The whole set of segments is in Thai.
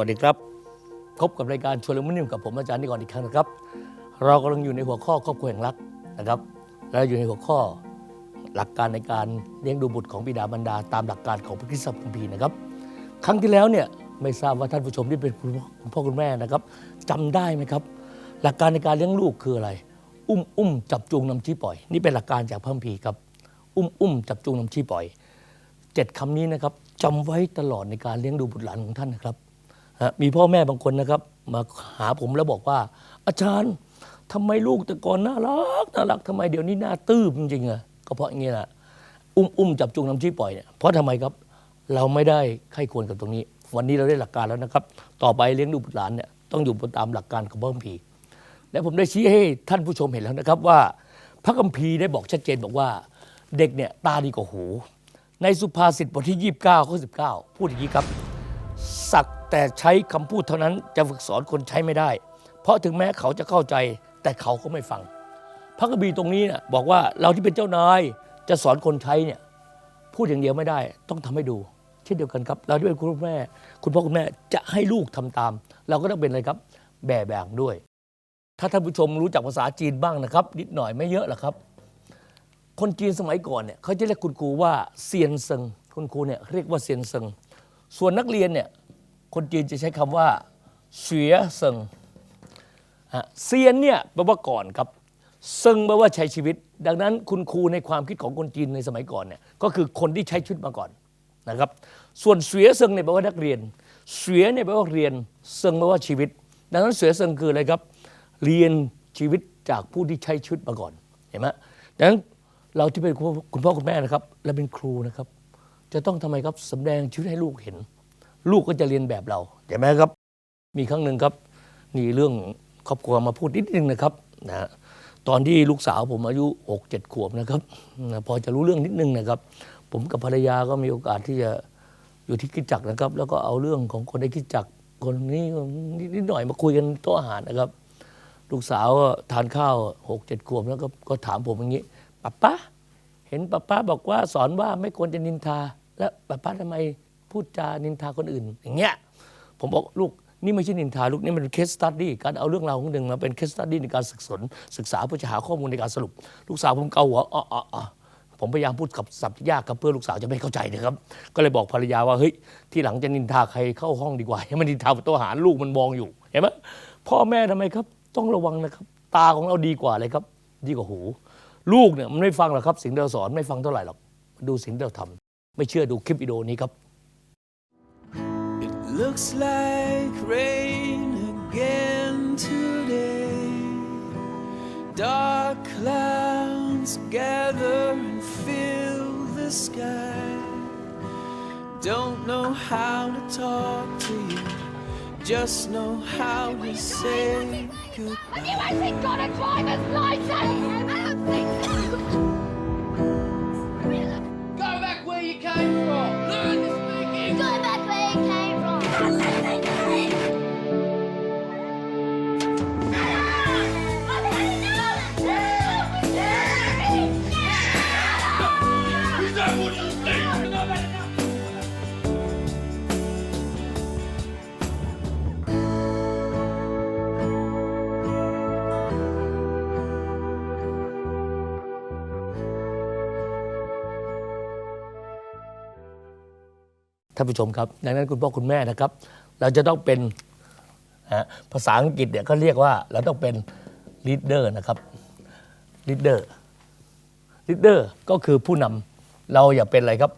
สวัสดีครับพบกับรายการชวนเรื่องมุ่งนิ่มกับผมอาจารย์นิกรอีกครั้งนะครับ เรากำลังอยู่ในหัวข้อครอบครัวแห่งรักนะครับ และอยู่ในหัวข้อหลักการในการเลี้ยงดูบุตรของบิดามารดา ตามหลักการของพระคริสตคัมภีร์นะครับ ครั้งที่แล้วเนี่ยไม่ทราบว่าท่านผู้ชมที่เป็นคุณพ่อคุณแม่นะครับจำได้ไหมครับ หลักการในการเลี้ยงลูกคืออะไร อุ้มอุ้มจับจูงนำชี้ปล่อย นี่เป็นหลักการจากพระคัมภีร์ครับ อุ้มอุ้มจับจูงนำชี้ปล่อยเจ็ดคำนี้นะครับจำไว้ตลอดในการเลี้ยงดูบุตรหลานของท่านนะครับ มีพ่อแม่บางคนนะครับ มาหาผมแล้วบอกว่า อาจารย์ทำไมลูกแต่ก่อนน่ารักน่ารักทำไมเดี๋ยวนี้หน้าตื้มจริงๆอะก็เพราะอย่างนี้แหละอุ้มอุ้มจับจูงน้ำชี้ปล่อยเนี่ยเพราะทำไมครับเราไม่ได้ไข้ควรกับตรงนี้ วันนี้เราได้หลักการแล้วนะครับ ต่อไปเลี้ยงดูบุตรหลานเนี่ยต้องอยู่บนตามหลักการของพระคัมภีร์และผมได้ชี้ให้ท่านผู้ชมเห็นแล้วนะครับว่า พระคัมภีร์ได้บอกชัดเจนบอกว่า เด็กเนี่ยตาดีกว่าหู ในสุภาษิตบทที่ 29ข้อ19 พูดอย่างนี้ครับ สักแต่ใช้คำพูดเท่านั้นจะฝึกสอนคนใช้ไม่ได้ เพราะถึงแม้เขาจะเข้าใจแต่เขาก็ไม่ฟัง พระกบีร์ตรงนี้เนี่ยบอกว่าเราที่เป็นเจ้านายจะสอนคนใช้เนี่ยพูดอย่างเดียวไม่ได้ ต้องทำให้ดู เช่นเดียวกันครับ เราที่เป็นคุณพ่อคุณแม่ คุณพ่อคุณแม่จะให้ลูกทำตาม เราก็ต้องเป็นอะไรครับ แบบอย่งด้วย ถ้าท่านผู้ชมรู้จักภาษาจีนบ้างนะครับ นิดหน่อยไม่เยอะหรอกครับ คนจีนสมัยก่อนเนี่ยเขาจะเรียกคุณครูว่าเซียนเซิงคุณครูเนี่ยเรียกว่าเซียนเซิงส่วนนักเรียนเนี่ย คนจีนจะใช้คำว่าเสียเซิงเซียนเนี่ยแปลว่าก่อนครับเซิงแปลว่าใช้ชีวิต ดังนั้นคุณครูในความคิดของคนจีนในสมัยก่อนเนี่ยก็คือคนที่ใช้ชีวิตมาก่อนนะครับส่วนเสียเซิงเนี่ยแปลว่านักเรียน เสียเนี่ยแปลว่าเรียนเซิงแปลว่าชีวิต ดังนั้นเสียเซิงคืออะไรครับ เรียนชีวิตจากผู้ที่ใช้ชีวิตมาก่อนเห็นไหมดังนั้นเราที่เป็นคุณพ่อคุณแม่นะครับ และเป็นครูนะครับ จะต้องทำไมครับสำแดงชีวิตให้ลูกเห็น ลูกก็จะเรียนแบบเราเห็นไหมครับ มีครั้งหนึ่งครับนี่เรื่องครอบครัวมาพูดนิดนึงนะครับนะฮะตอนที่ลูกสาวผมอายุหกเจ็ดขวบนะครับนะพอจะรู้เรื่องนิดนึงนะครับ ผมกับภรรยาก็มีโอกาสที่จะอยู่ที่คริดจักรนะครับ แล้วก็เอาเรื่องของคนในคริดจักรคนนี้นิดหน่อยมาคุยกันโต๊ะอาหารนะครับ ลูกสาวก็ทานข้าวหกเจ็ดขวบแล้วก็ก็ถามผมอย่างนี้ป๊าป๊าเห็นป๊าป๊าบอกว่าสอนว่าไม่ควรจะนินทา แล้วป๊าป๊าทำไม พูดจานินทาคนอื่น อย่างเงี้ยผมบอกลูกนี่ไม่ใช่นินทาลูกนี่มันเป็นเคสตัดดี้การเอาเรื่องราวของหนึ่งมาเป็นเคสตัดดี้ในการศึกษาศึกษาเพื่อจะหาข้อมูลในการสรุป ลูกสาวผมเกาหัวอ๋ออ๋อผมพยายามพูดกับศัพท์ที่ยากครับเพื่อลูกสาวจะไม่เข้าใจนะครับ ก็เลยบอกภรรยาว่าเฮ้ยที่หลังจะนินทาใครเข้าห้องดีกว่าให้มันนินทาต๊ะอาหารลูกมันมองอยู่เห็นไหมพ่อแม่ทำไมครับ ต้องระวังนะครับ ตาของเราดีกว่าเลยครับ ดีกว่าหู ลูกเนี่ยมันไม่ฟังหรอกครับสิ่งที่เราสอนไม่ฟังเท่าไหร่หรอกดูสิ่งที่เราทำไม่เชื่อดูคลิปวิดีโอนี้ครับ looks like rain again today. Dark clouds gather and fill the sky. Don't know how to talk to you, just know how to say goodbye. Have you actually got a driver's license? I don't think so. ท่านผู้ชมครับ ดังนั้นคุณพ่อคุณแม่นะครับ เราจะต้องเป็นภาษาอังกฤษเนี่ยเขาเรียกว่าเราต้องเป็น leader นะครับ leader leader ก็คือผู้นำเราอย่าเป็นอะไรครับ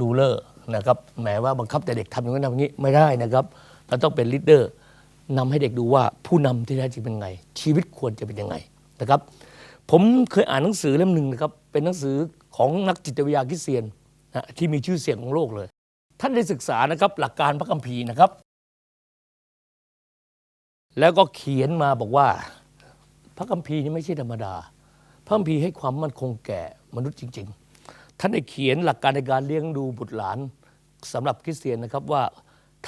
ruler นะครับแหมว่าบังคับแต่เด็กทำอย่างนั้นทำอย่างนี้ไม่ได้นะครับ เราต้องเป็น leader นำให้เด็กดูว่าผู้นำที่แท้จริงเป็นไง ชีวิตควรจะเป็นยังไงนะครับ ผมเคยอ่านหนังสือเล่มหนึ่งนะครับเป็นหนังสือของนักจิตวิทยาคริสเตียนนะที่มีชื่อเสียงของโลกเลย ท่านได้ศึกษานะครับหลักการพระคัมภีร์นะครับ แล้วก็เขียนมาบอกว่า พระคัมภีร์นี่ไม่ใช่ธรรมดา พระคัมภีร์ให้ความมั่นคงแก่มนุษย์จริง ๆ ท่านได้เขียนหลักการในการเลี้ยงดูบุตรหลานสำหรับคริสเตียนนะครับว่า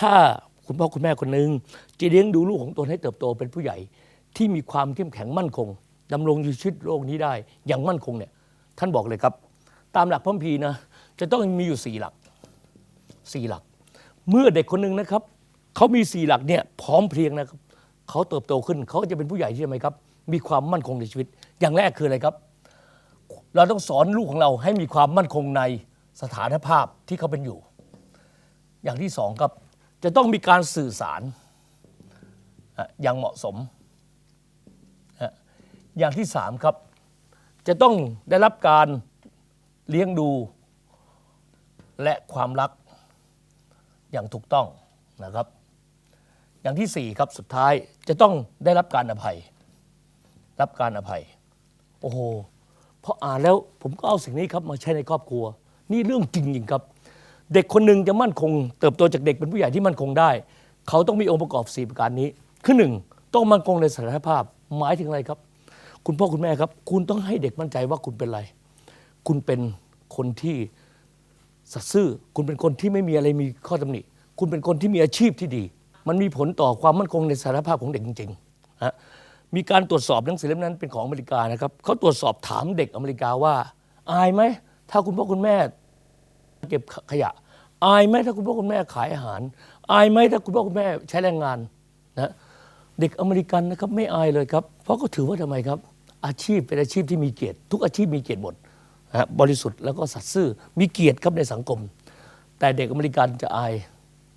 ถ้าคุณพ่อคุณแม่คนหนึ่งจะเลี้ยงดูลูกของตนให้เติบโตเป็นผู้ใหญ่ที่มีความเข้มแข็งมั่นคงดำรงอยู่ชีวิตโลกนี้ได้ อย่างมั่นคงเนี่ยท่านบอกเลยครับ ตามหลักพระคัมภีร์นะจะต้องมีอยู่สี่หลัก สี่หลัก เมื่อเด็กคนหนึ่งนะครับเขามีสี่หลักเนี่ยพร้อมเพรียงนะครับเขาเติบโตขึ้นเขาก็จะเป็นผู้ใหญ่ที่ทำไมครับ มีความมั่นคงในชีวิต อย่างแรกคืออะไรครับ เราต้องสอนลูกของเราให้มีความมั่นคงในสถานภาพที่เขาเป็นอยู่ อย่างที่สองครับจะต้องมีการสื่อสารอย่างเหมาะสม อย่างที่สามครับ จะต้องได้รับการเลี้ยงดูและความรัก อย่างถูกต้องนะครับ อย่างที่สี่ครับสุดท้ายจะต้องได้รับการอภัย รับการอภัย โอ้โหพออ่านแล้วผมก็เอาสิ่งนี้ครับมาใช้ในครอบครัว นี่เรื่องจริงจริงๆครับ เด็กคนหนึ่งจะมั่นคง เติบโตจากเด็กเป็นผู้ใหญ่ที่มั่นคงได้ เขาต้องมีองค์ประกอบสี่ประการนี้คือหนึ่งต้องมั่นคงในสถานภาพหมายถึงอะไรครับ คุณพ่อคุณแม่ครับ คุณต้องให้เด็กมั่นใจว่าคุณเป็นอะไร คุณเป็นคนที่ สัตย์ซื่อคุณเป็นคนที่ไม่มีอะไรมีข้อตำหนิ คุณเป็นคนที่มีอาชีพที่ดี มันมีผลต่อความมั่นคงในสารภาพของเด็กจริงๆฮะมีการตรวจสอบหนังสือเล่มนั้นเป็นของอเมริกานะครับเขาตรวจสอบถามเด็กอเมริกาว่า อายไหมถ้าคุณพ่อคุณแม่ เก็บขยะ อายไหมถ้าคุณพ่อคุณแม่ขายอาหาร อายไหมถ้าคุณพ่อคุณแม่ใช้แรงงานนะเด็กอเมริกันนะครับไม่อายเลยครับ เพราะเขาถือว่าทำไมครับ อาชีพเป็นอาชีพที่มีเกียรติ ทุกอาชีพมีเกียรติหมด นะบริสุทธิ์แล้วก็สัตย์ซื่อมีเกียรติครับในสังคม แต่เด็กอเมริกันจะอาย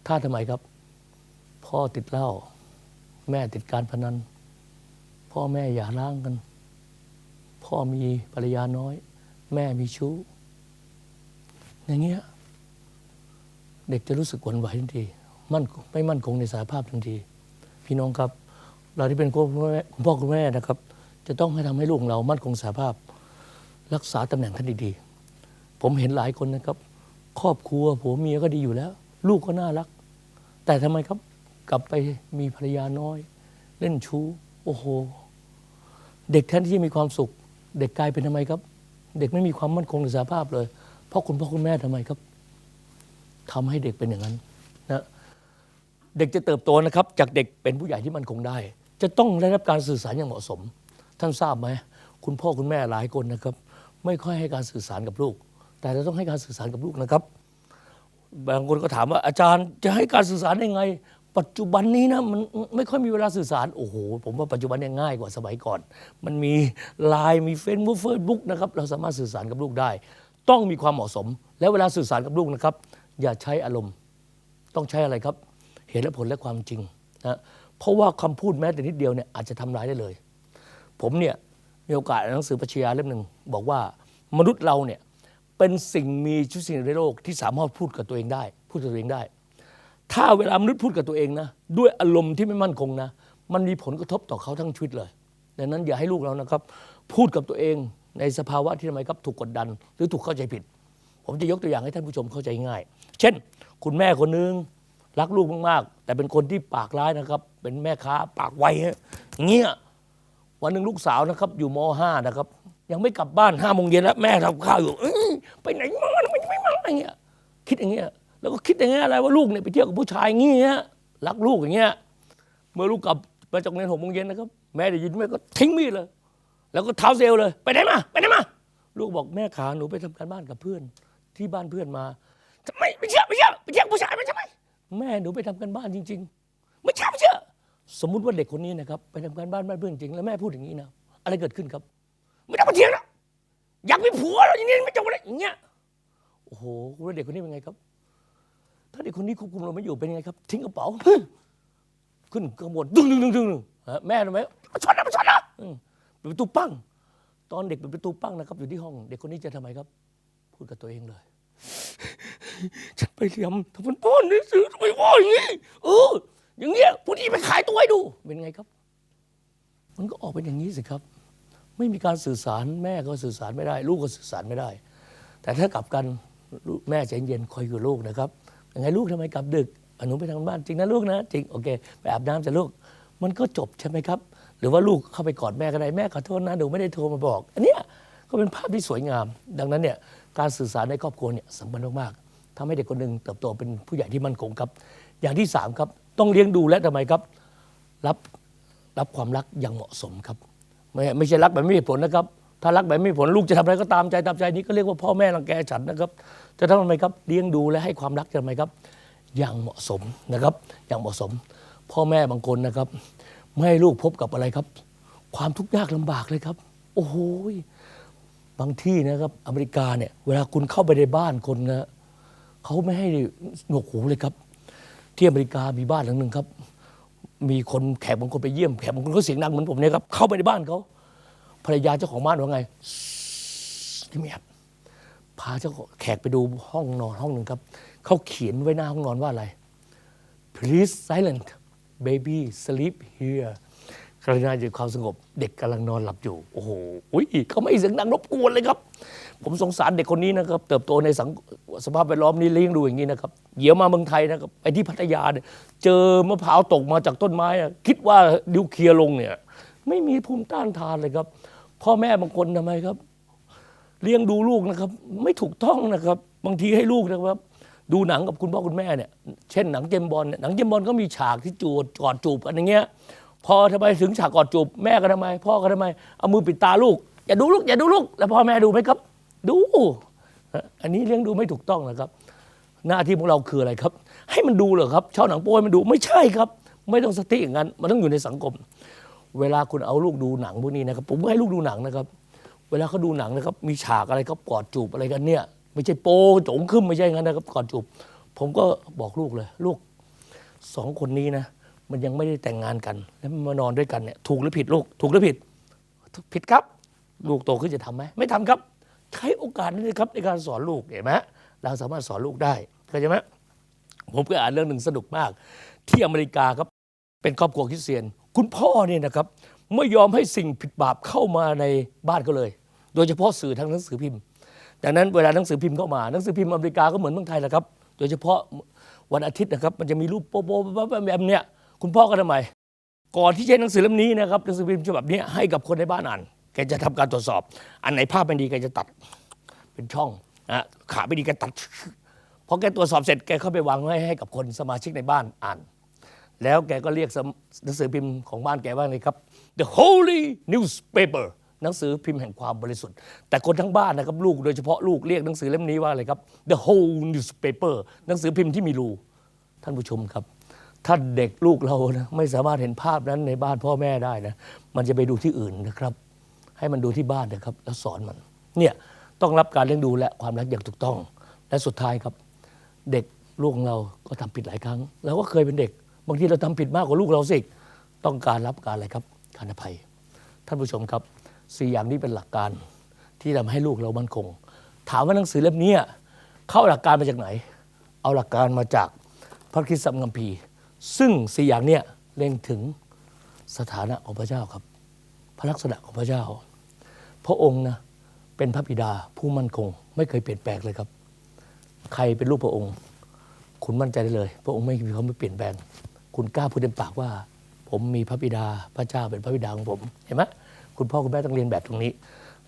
ถ้าทำไมครับ พ่อติดเหล้าแม่ติดการพนัน พ่อแม่อย่าร้างกัน พ่อมีภรรยาน้อย แม่มีชู้ อย่างเงี้ยเด็กจะรู้สึกหวั่นไหวทันทีมั่นไม่มั่นคงในสาภาพทันที พี่น้องครับ เราที่เป็นคุณพ่อคุณแม่นะครับ จะต้องให้ทำให้ลูกของเรามั่นคงสาภาพ รักษาตำแหน่งท่านดีๆ ผมเห็นหลายคนนะครับ ครอบครัวผัวเมียก็ดีอยู่แล้ว ลูกก็น่ารัก แต่ทำไมครับกลับไปมีภรรยาน้อย เล่นชู้ โอ้โห เด็กแทนที่จะมีความสุข เด็กกลายเป็นทำไมครับ เด็กไม่มีความมั่นคงในสาภาพเลย เพราะคุณพ่อคุณแม่ทำไมครับทำให้เด็กเป็นอย่างนั้นนะเด็กจะเติบโตนะครับ จากเด็กเป็นผู้ใหญ่ที่มั่นคงได้ จะต้องได้รับการสื่อสารอย่างเหมาะสม ท่านทราบไหมคุณพ่อคุณแม่หลายคนนะครับ ไม่ค่อยให้การสื่อสารกับลูก แต่จะต้องให้การสื่อสารกับลูกนะครับ บางคนก็ถามว่าอาจารย์จะให้การสื่อสารได้ไง ปัจจุบันนี้นะมันไม่ค่อยมีเวลาสื่อสารโอ้โหผมว่าปัจจุบันเนี่ยง่ายกว่าสมัยก่อน มันมีไลน์มีเฟซบุ๊กเฟซบุ๊กนะครับเราสามารถสื่อสารกับลูกได้ ต้องมีความเหมาะสม และเวลาสื่อสารกับลูกนะครับ อย่าใช้อารมณ์ ต้องใช้อะไรครับ เหตุและผลและความจริงนะเพราะว่าคำพูดแม้แต่นิดเดียวเนี่ยอาจจะทำร้ายได้เลย ผมเนี่ย มีโอกาสอ่านหนังสือปรัชญาเล่มหนึ่งบอกว่ามนุษย์เราเนี่ยเป็นสิ่งมีชีวิตสิ่งในโลกที่สามารถพูดกับตัวเองได้ พูดกับตัวเองได้ ถ้าเวลามนุษย์พูดกับตัวเองนะด้วยอารมณ์ที่ไม่มั่นคงนะ มันมีผลกระทบต่อเขาทั้งชีวิตเลยดังนั้นอย่าให้ลูกเรานะครับ พูดกับตัวเองในสภาวะที่ทำไมครับถูกกดดัน หรือถูกเข้าใจผิด ผมจะยกตัวอย่างให้ท่านผู้ชมเข้าใจง่าย เช่น คุณแม่คนนึงรักลูกมากๆ แต่เป็นคนที่ปากร้ายนะครับ เป็นแม่ค้าปากไวเงี้ย วันหนึ่งลูกสาวนะครับ อยู่ม .5 นะครับ ยังไม่กลับบ้านห้าโมงเย็นแล้วแม่ทำข้าวอยู่ไปไหนมาทำไมไม่มาอย่างเงี้ยคิดอย่างเงี้ยแล้วก็คิดอย่างเงี้ยอะไรว่าลูกเนี่ยไปเที่ยวกับผู้ชายอย่างเงี้ยรักลูกอย่างเงี้ยเมื่อลูกกลับมาจากโรงเรียนหกโมงเย็นนะครับแม่ได้ยินแม่ก็ทิ้งมีดเลย แล้วก็เท้าเซลเลย ไปไหนมาไปไหนมาลูกบอกแม่ขาหนูไปทำการบ้านกับเพื่อน ที่บ้านเพื่อนมาทำไมไม่เชื่อไม่เชื่อไปเที่ยวผู้ชายไม่ใช่ไหมแม่หนูไปทำการบ้านจริง ๆ ไม่เชื่อไม่เชื่อ สมมุติว่าเด็กคนนี้นะครับไปทำการบ้านบ้านเพื่อนจริงแล้วแม่พูดอย่างนี้นะอะไรเกิดขึ้นครับ ไม่ต้องมาเถียงนะอยากมีผัวแล้วอย่างนี้ไม่จบเลยอย่างเงี้ยโอ้โหคุณว่าเด็กคนนี้เป็นไงครับ ถ้าเด็กคนนี้ควบคุมเราไม่อยู่เป็นไงครับ ทิ้งกระเป๋าขึ้นข้างบนดึงดึงดึงดึงดึงแม่ทำไมมาชนนะมาชนนะอืมปิดประตูปั้งตอนเด็กปิดประตูปั้งนะครับ อยู่ที่ห้อง เด็กคนนี้จะทำไมครับ พูดกับตัวเองเลย ฉันไปเรียนทำมันป้อนหนังสือทำไมว่าอย่างนี้เออ อย่างเงี้ยผู้นี้ไปขายตัวให้ดู เป็นไงครับ มันก็ออกเป็นอย่างนี้สิครับ ไม่มีการสื่อสารแม่ก็สื่อสารไม่ได้ ลูกก็สื่อสารไม่ได้ แต่ถ้ากลับกันแม่ใจเย็นคอยอยู่ลูกนะครับยังไงลูกทำไมกลับดึกอนูไปทำงบ้านจริงนะลูกนะ จริงโอเคไปอาบน้ำจะลูก มันก็จบใช่ไหมครับ หรือว่าลูกเข้าไปกอดแม่ก็ได้แม่ขอโทษนะหนูไม่ได้โทรมาบอก อันเนี้ยก็เป็นภาพที่สวยงาม ดังนั้นเนี่ยการสื่อสารในครอบครัวเนี่ยสำคัญมากๆทำให้เด็กคนหนึ่งเติบโตเป็นผู้ใหญ่ที่มั่นคงครับ อย่างที่สามครับ ต้องเลี้ยงดูและทำไมครับ รับรับความรักอย่างเหมาะสมครับ ไม่ไม่ใช่รักแบบไม่มีผลนะครับ ถ้ารักแบบไม่มีผลลูกจะทำอะไรก็ตามใจตามใจนี้ก็เรียกว่าพ่อแม่รังแกฉันนะครับ จะทำทำไมครับเลี้ยงดูและให้ความรักทำไมครับ อย่างเหมาะสมนะครับ อย่างเหมาะสม พ่อแม่บางคนนะครับ ไม่ให้ลูกพบกับอะไรครับ ความทุกข์ยากลำบากเลยครับ โอ้โหบางที่นะครับอเมริกาเนี่ยเวลาคุณเข้าไปในบ้านคนนะเขาไม่ให้หนวกหูเลยครับ ที่อเมริกามีบ้านหลังหนึ่งครับ มีคนแขกบางคนไปเยี่ยมแขกบางคนเขาเสียงดังเหมือนผมเนี่ยครับเข้าไปในบ้านเขาภรรยาเจ้าของบ้านว่าไงเงียพาเจ้าแขกไปดูห้องนอนห้องหนึ่งครับเขาเขียนไว้หน้าห้องนอนว่าอะไร please silent baby sleep here กรุณาอยู่ความสงบ เด็กกำลังนอนหลับอยู่ โอ้โหอุ๊ยเขาไม่เสียงดังรบกวนเลยครับ ผมสงสารเด็กคนนี้นะครับ เติบโตในสังสภาพแวดล้อมนี้เลี้ยงดูอย่างนี้นะครับเดี๋ยวมาเมืองไทยนะครับไปที่พัทยาเนี่ยเจอมะพร้าวตกมาจากต้นไม้อะคิดว่าดิวเคลียร์ลงเนี่ย ไม่มีภูมิต้านทานเลยครับ พ่อแม่บางคนทำไมครับ เลี้ยงดูลูกนะครับ ไม่ถูกต้องนะครับ บางทีให้ลูกนะครับ ดูหนังกับคุณพ่อคุณแม่เนี่ยเช่นหนังเจมบอลเนี่ยหนังเจมบอลก็มีฉากที่จูบกอดจูบอย่างเงี้ย พอทำไมถึงฉากกอดจูบแม่ก็ทำไม พ่อก็ทำไมเอามือปิดตาลูกอย่าดูลูกอย่าดูลูกแล้วพ่อแม่ดูไหมครับ ดู อันนี้เลี้ยงดูไม่ถูกต้องนะครับ หน้าที่ของเราคืออะไรครับ ให้มันดูเหรอครับเช่าหนังโป้ให้มันดูไม่ใช่ครับ ไม่ต้องสติอย่างนั้นมันต้องอยู่ในสังคม เวลาคุณเอาลูกดูหนังพวกนี้นะครับผมก็ให้ลูกดูหนังนะครับ เวลาเขาดูหนังนะครับ มีฉากอะไรเขากอดจูบอะไรกันเนี่ย ไม่ใช่โป้โจงขึ้นไม่ใช่งั้นนะครับกอดจูบผมก็บอกลูกเลย ลูกสองคนนี้นะมันยังไม่ได้แต่งงานกัน แล้วมันมานอนด้วยกันเนี่ยถูกหรือผิดลูกถูกหรือผิด ผิดครับ ลูกโตขึ้นจะทำไหมไม่ทำครับ ใช้โอกาสนี้นะครับในการสอนลูกเห็นไหมเราสามารถสอนลูกได้เข้าใจไหมผมก็อ่านเรื่องหนึ่งสนุกมาก ที่อเมริกาครับเป็นครอบครัวคริสเตียน คุณพ่อเนี่ยนะครับไม่ยอมให้สิ่งผิดบาปเข้ามาในบ้านก็เลย โดยเฉพาะสื่อทางหนังสือพิมพ์ดังนั้นเวลาหนังสือพิมพ์เข้ามาหนังสือพิมพ์อเมริกาก็เหมือนเมืองไทยแหละครับ โดยเฉพาะวันอาทิตย์นะครับ มันจะมีรูปโป๊ะแบบเนี้ยคุณพ่อก็ทำไมก่อนที่จะหนังสือเล่มนี้นะครับหนังสือพิมพ์ฉบับนี้ให้กับคนในบ้านอ่าน แกจะทำการตรวจสอบ อันไหนภาพไม่ดีแกจะตัดเป็นช่องนะขาไม่ดีแกตัดพอแกตรวจสอบเสร็จแกเข้าไปวางไว้ให้กับคนสมาชิกในบ้านอ่าน แล้วแกก็เรียกหนังสือพิมพ์ของบ้านแกว่าไงครับ The Holy Newspaper หนังสือพิมพ์แห่งความบริสุทธิ์ แต่คนทั้งบ้านนะครับลูกโดยเฉพาะลูกเรียกหนังสือเล่มนี้ว่าอะไรครับ The Whole Newspaper หนังสือพิมพ์ที่มีรูท่านผู้ชมครับ ถ้าเด็กลูกเรานะไม่สามารถเห็นภาพนั้นในบ้านพ่อแม่ได้นะ มันจะไปดูที่อื่นนะครับ ให้มันดูที่บ้านนะครับ แล้วสอนมัน เนี่ยต้องรับการเลี้ยงดูและความรักอย่างถูกต้อง และสุดท้ายครับ เด็กลูกของเราก็ทำผิดหลายครั้งเราก็เคยเป็นเด็ก บางทีเราทำผิดมากกว่าลูกเราสิต้องการรับการอะไรครับการอภัย ท่านผู้ชมครับสี่อย่างนี้เป็นหลักการที่ทำให้ลูกเรามั่นคง ถามว่าหนังสือเล่มนี้เข้าหลักการมาจากไหน เอาหลักการมาจากพระคริสตคัมภีซึ่งสี่อย่างเนี้ยเล็งถึงสถานะของพระเจ้าครับ พระลักษณะของพระเจ้า พระองค์นะเป็นพระบิดาผู้มั่นคง ไม่เคยเปลี่ยนแปลงเลยครับ ใครเป็นลูกพระองค์ คุณมั่นใจได้เลย พระองค์ไม่มีเขาไม่เปลี่ยนแปลง คุณกล้าพูดเต็มปากว่า ผมมีพระบิดาพระเจ้าเป็นพระบิดาของผมเห็นไหมคุณพ่อคุณแม่ต้องเรียนแบบตรงนี้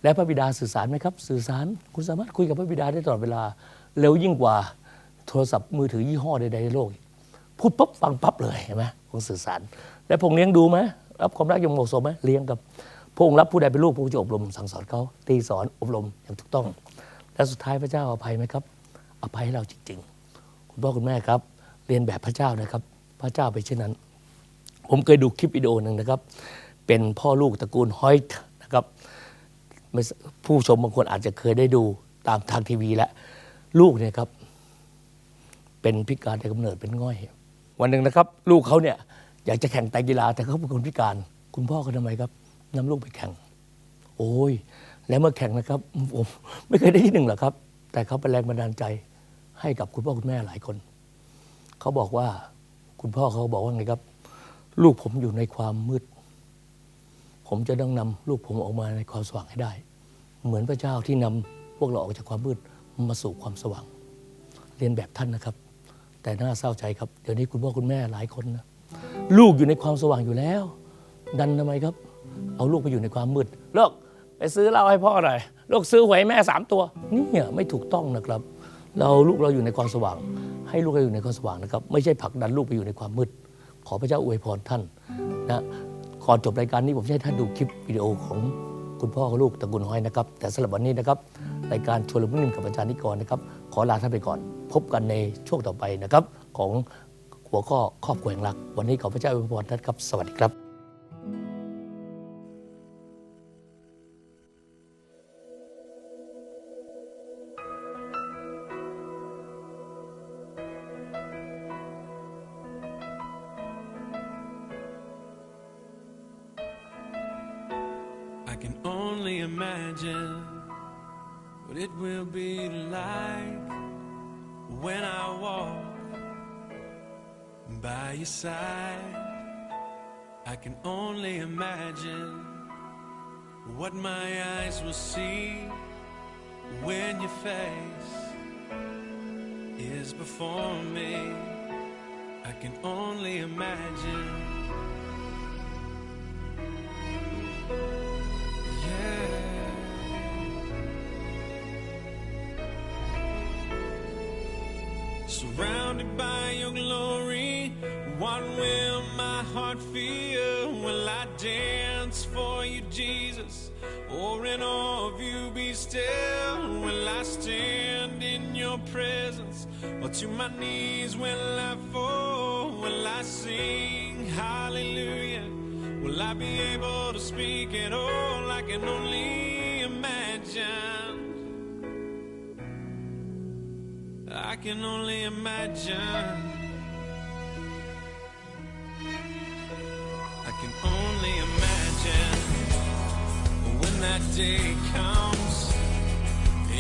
และพระบิดาสื่อสารไหมครับ สื่อสารคุณสามารถคุยกับพระบิดาได้ตลอดเวลาเร็วยิ่งกว่าโทรศัพท์มือถือยี่ห้อใดๆในโลกพูดปั๊บฟังปั๊บเลยเห็นไหมคุณสื่อสาร และพระองเลี้ยงดูไหมรับความรักอย่างเหมาะสมไหมเลี้ยงกับ พระองค์รับผู้ใดเป็นลูกพระองค์จะอบรมสั่งสอนเขาตีสอนอบรมอย่างถูกต้อง และสุดท้ายพระเจ้าอภัยไหมครับ อภัยให้เราจริงๆ คุณพ่อคุณแม่ครับ เรียนแบบพระเจ้านะครับ พระเจ้าเป็นเช่นนั้น ผมเคยดูคลิปวิดีโอหนึ่งนะครับ เป็นพ่อลูกตระกูลฮอยต์นะครับผู้ชมบางคนอาจจะเคยได้ดูตามทางทีวีแล้วลูกเนี่ยครับ เป็นพิการแต่กำเนิดเป็นง่อย วันหนึ่งนะครับ ลูกเขาเนี่ยอยากจะแข่งไตรกีฬาแต่เขาเป็นคนพิการ คุณพ่อเขาทำไมครับ นำลูกไปแข่ง โอ้ย แล้วเมื่อแข่งนะครับผมไม่เคยได้ที่หนึ่งหรอกครับ แต่เขาเป็นแรงบันดาลใจให้กับคุณพ่อคุณแม่หลายคน เขาบอกว่าคุณพ่อเขาบอกว่าไงครับ ลูกผมอยู่ในความมืด ผมจะต้องนำลูกผมออกมาในความสว่างให้ได้ เหมือนพระเจ้าที่นำพวกเราออกจากความมืดมาสู่ความสว่าง เรียนแบบท่านนะครับ แต่น่าเศร้าใจครับ เดี๋ยวนี้คุณพ่อคุณแม่หลายคนนะลูกอยู่ในความสว่างอยู่แล้ว ดันทำไมครับ เอาลูกไปอยู่ในความมืดเลิกไปซื้อเหล้าให้พ่อหน่อยลูกซื้อหวยแม่สามตัวนี่ไม่ถูกต้องนะครับ เราลูกเราอยู่ในความสว่าง ให้ลูกเราอยู่ในความสว่างนะครับ ไม่ใช่ผลักดันลูกไปอยู่ในความมืด ขอพระเจ้าอวยพรท่านนะก่อนจบรายการนี้ผมจะให้ท่านดูคลิปวิดีโอของคุณพ่อกับลูกตระกูลห้อยนะครับ แต่สำหรับวันนี้นะครับรายการชวนลมนิ่มกับอาจารย์นิกรนะครับ ขอลาท่านไปก่อน พบกันในช่วงต่อไปนะครับ ของหัวข้อครอบครัวแห่งรัก วันนี้ขอพระเจ้าอวยพรท่านครับ สวัสดีครับ imagine what it will be like when I walk by your side. I can only imagine what my eyes will see when your face is before me. I can only imagine. Still? Will I stand in your presence? Or to my knees will I fall? Will I sing hallelujah? Will I be able to speak at all? I can only imagine. I can only imagine. I can only imagine when that day comes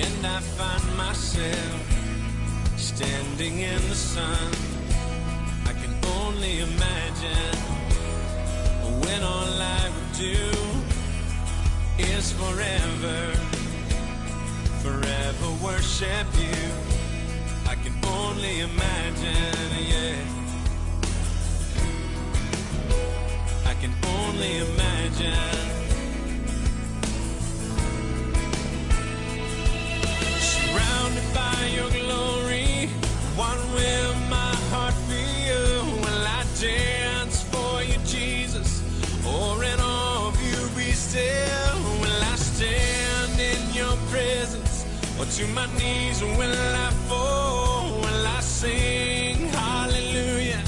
and I find myself standing in the sun. I can only imagine when all I would do is forever, forever worship you. I can only imagine, to my knees will I fall? Will I sing hallelujah?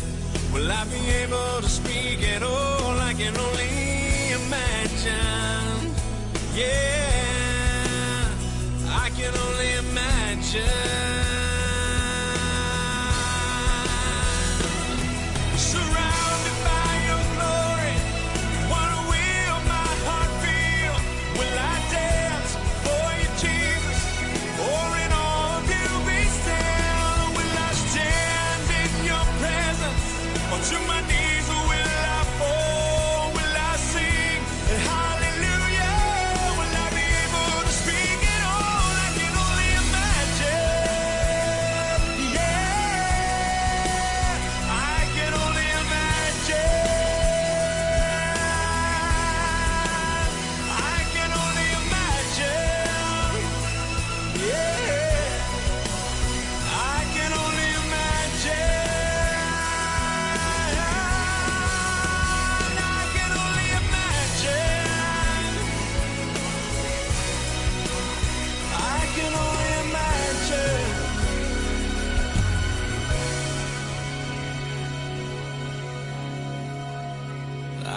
Will I be able to speak at all? I can only imagine. Yeah, I can only imagine.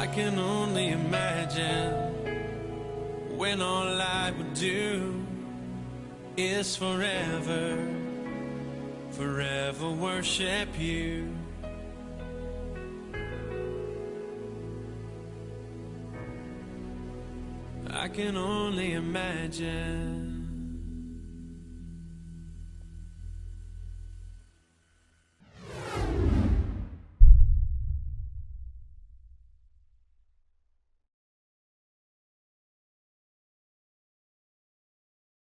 I can only imagine when all I would do is forever, forever worship you. I can only imagine.